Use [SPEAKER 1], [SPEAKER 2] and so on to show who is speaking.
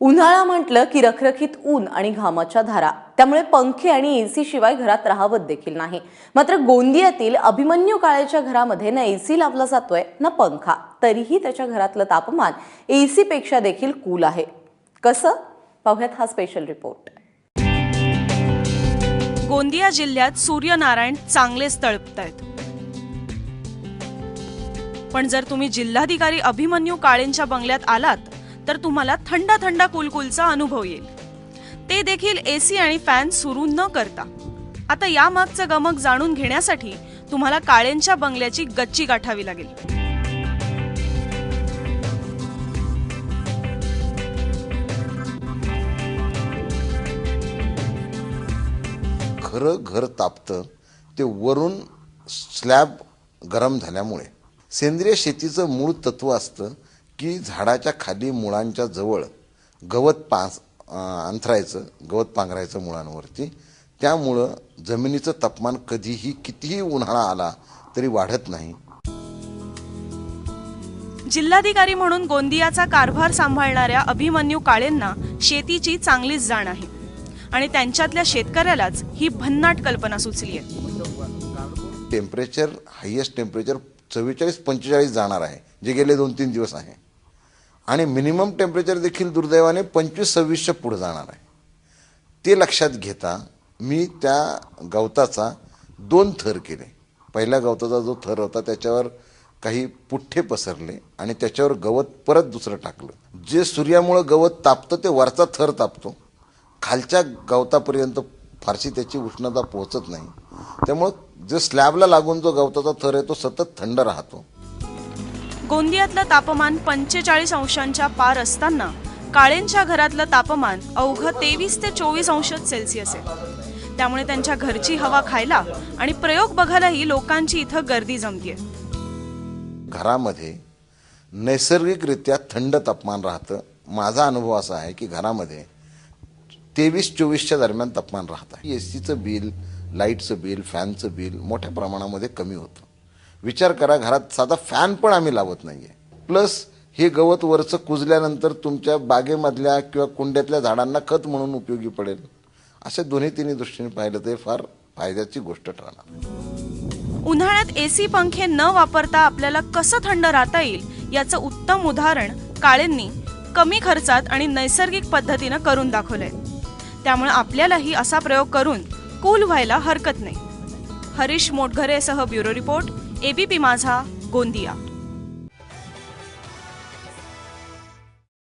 [SPEAKER 1] उन्हाळा म्हटलं की रखरखीत ऊन आणि घामाच्या धारा. त्यामुळे पंखे आणि एसी शिवाय घरात राहावत देखील नाही. मात्र गोंदियातील अभिमन्यू काळेच्या घरामध्ये ना एसी लावला जातोय ना पंखा. तरीही त्याच्या घरातलं तापमान एसी पेक्षा देखील कूल आहे. कसं? पाहुयात हा स्पेशल रिपोर्ट
[SPEAKER 2] गोंदिया जिल्ह्यात सूर्यनारायण चांगलेच तळपतायत पण जर तुम्ही जिल्हाधिकारी अभिमन्यू काळेंच्या बंगल्यात आलात तर तुम्हाला थंड थंड कुलकुलचा अनुभव येईल. ते देखील एसी आणि फॅन सुरू न करता. आता यामागचं गमक जाणून घेण्यासाठी तुम्हाला काळेंच्या बंगल्याची गच्ची गाठावी लागेल.
[SPEAKER 3] खरं घर तापतं ते वरून स्लॅब गरम झाल्यामुळे. सेंद्रिय शेतीचं मूळ तत्व असतं की झाडाच्या खाली मुळांच्या जवळ गवत पास अंथरायचं गवत पांघरायचं मुळांवरती त्यामुळं जमिनीचं तापमान कधीही कितीही उन्हाळा आला तरी वाढत नाही.
[SPEAKER 2] जिल्हाधिकारी म्हणून गोंदियाचा कारभार सांभाळणाऱ्या अभिमन्यू काळेंना शेतीची चांगलीच जाण आहे. आणि त्यांच्यातल्या शेतकऱ्यालाच ही भन्नाट कल्पना सुचली आहे.
[SPEAKER 3] टेम्परेचर हायेस्ट टेम्परेचर चव्वेचाळीस पंचेचाळीस जाणार आहे जे गेले दोन तीन दिवस आहे. आणि मिनिमम टेम्परेचर देखील दुर्दैवाने पंचवीस सव्वीसच्या पुढे जाणार आहे. ते लक्षात घेता मी त्या गवताचा दोन थर केले. पहिल्या गवताचा जो थर होता त्याच्यावर काही पुठ्ठे पसरले आणि त्याच्यावर गवत परत दुसरं टाकलं. जे सूर्यामुळं गवत तापतं ते वरचा थर तापतो. खालच्या गवतापर्यंत फारशी त्याची उष्णता पोहोचत नाही. त्यामुळं जे स्लॅबला लागून जो गवताचा थर आहे तो सतत थंड राहतो.
[SPEAKER 2] गोंदियातलं तापमान पंचेचाळीस अंशांच्या पार असताना काळेंच्या घरातलं तापमान अवघं तेवीस ते चोवीस अंश सेल्सिअस आहे. त्यामुळे त्यांच्या घरची हवा खायला आणि प्रयोग बघायलाही लोकांची इथं गर्दी जमतीये.
[SPEAKER 3] घरामध्ये नैसर्गिकरित्या थंड तापमान राहतं. माझा अनुभव असा आहे की घरामध्ये तेवीस चोवीसच्या दरम्यान तापमान राहतं. ए सीचं बिल लाईटचं बिल फॅनचं बिल मोठ्या प्रमाणामध्ये कमी होतं. विचार करा घरात साधा फॅन पण आम्ही लावत नाही आहे प्लस हे गवत वरचं कुजल्यानंतर तुमच्या बागेमधल्या किंवा कुंड्यातल्या झाडांना खत म्हणून उपयोगी पडेल. असे दोन्ही तिन्ही दृष्टीने पाहिलं तर फार फायद्याची गोष्ट ठरणार.
[SPEAKER 2] उन्हाळ्यात एसी पंखे न वापरता आपल्याला कसं थंड राहता येईल याचं उत्तम उदाहरण काळेंनी कमी खर्चात आणि नैसर्गिक पद्धतीनं करून दाखवलंय. त्यामुळे आपल्यालाही असा प्रयोग करून कूल व्हायला हरकत नाही. Harish मोटघरेसह bureau report ABP Majha Gondia.